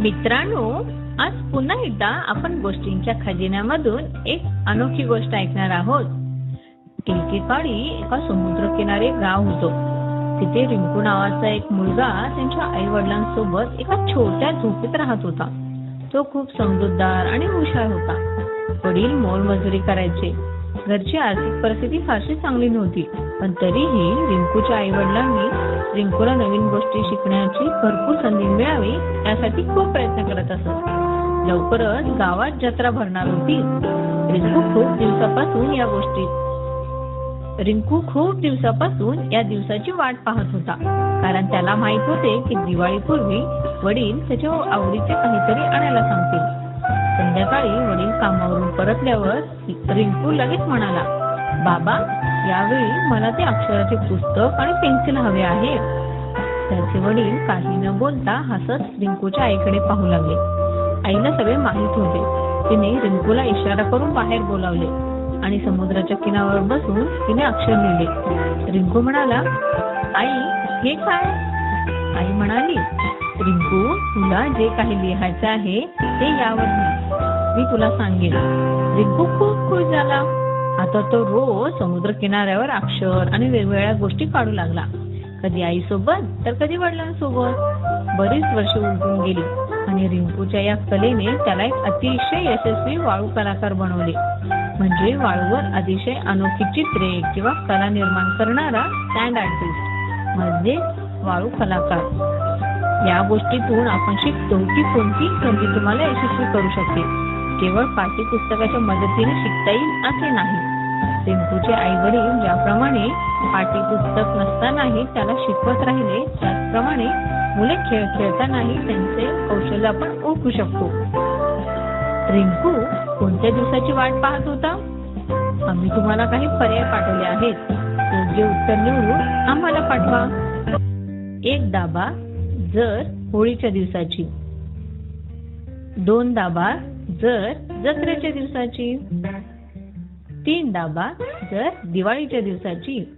मित्रांनो आज पुन्हा एकदा आपण गोष्टींच्या खजिन्यामधून एक अनोखी गोष्ट ऐकणार आहोत. एकेकाळी एका समुद्र किनारी गाव होतो. तिथे रिंकू नावाचा एक मुलगा त्यांच्या आई वडिलांसोबत एका छोट्या झोपेत राहत होता. तो खूप समजूतदार आणि हुशार होता. वडील मोलमजुरी करायचे. घरची आर्थिक परिस्थिती फारशी चांगली नव्हती. पण तरीही रिंकूच्या आई वडिलांनी रिंकूला नवीन गोष्टी शिकण्याची भरपूर संधी मिळावी यासाठी खूप प्रयत्न करत असत. लवकरच गावात जत्रा भरणार होती. रिंकू खूप दिवसापासून या गोष्टी रिंकू खूप दिवसापासून या दिवसाची वाट पाहत होता. कारण त्याला माहीत होते की दिवाळीपूर्वी वडील त्याच्या आवडीचे काहीतरी आणायला सांगतील. संध्याकाळी वडील कामावरून परतल्यावर रिंकू लगेच म्हणाला बाबा यावेळी मला ते अक्षराचे पुस्तक आणि पेन्सिल हवे आहे. त्याचे वडील काही न बोलता हसत रिंकूच्या आईकडे पाहू लागले. आईला सगळे माहीत होते. तिने रिंकूला इशारा करून बाहेर बोलावले आणि समुद्राच्या किनाऱ्यावर बसून तिने अक्षर लिहिले. रिंकू म्हणाला आई हे काय? आई म्हणाली तुला जे काही लिहायचं आहे ते यावर लिह. मी तुला सांगेन. रिंकू खूप खुश झाला आता तो रोज समुद्र किनाऱ्यावर अक्षर आणि वेगवेगळ्या गोष्टी काढू लागला. कधी आई सोबत तर कधी वडिलांसोबत. बरीच वर्ष उलटून गेली आणि रिंकूच्या या कलेने त्याला एक अतिशय यशस्वी वाळू कलाकार बनवले. म्हणजे वाळूवर अतिशय अनोखी चित्रे किंवा कला निर्माण करणारा स्टँड आर्टिस्ट म्हणजे वाळू कलाकार. या गोष्टीतून आपण शिकतो की कोणती संधी तुम्हाला यशस्वी करू शकते. केवळ पाठ्यपुस्तकाच्या मदतीने शिकता येईल असे नाही. रिंकूचे आई वडील ज्याप्रमाणे पाठ्यपुस्तक नसतानाही त्याला शिकवत राहिले त्याचप्रमाणे मुले खेळ खेळतानाही त्यांचे कौशल्य आपण ओळखू शकतो. रिंकू कोणत्या दिवसाची वाट पाहत होता? आम्ही तुम्हाला काही पर्याय पाठवले आहेत. योग्य उत्तर निवडून आम्हाला पाठवा. एक दाबा जर होळीच्या दिवसाची. दोन दाबा जर जत्रेच्या दिवसाची. तीन दाबा जर दिवाळीच्या दिवसाची.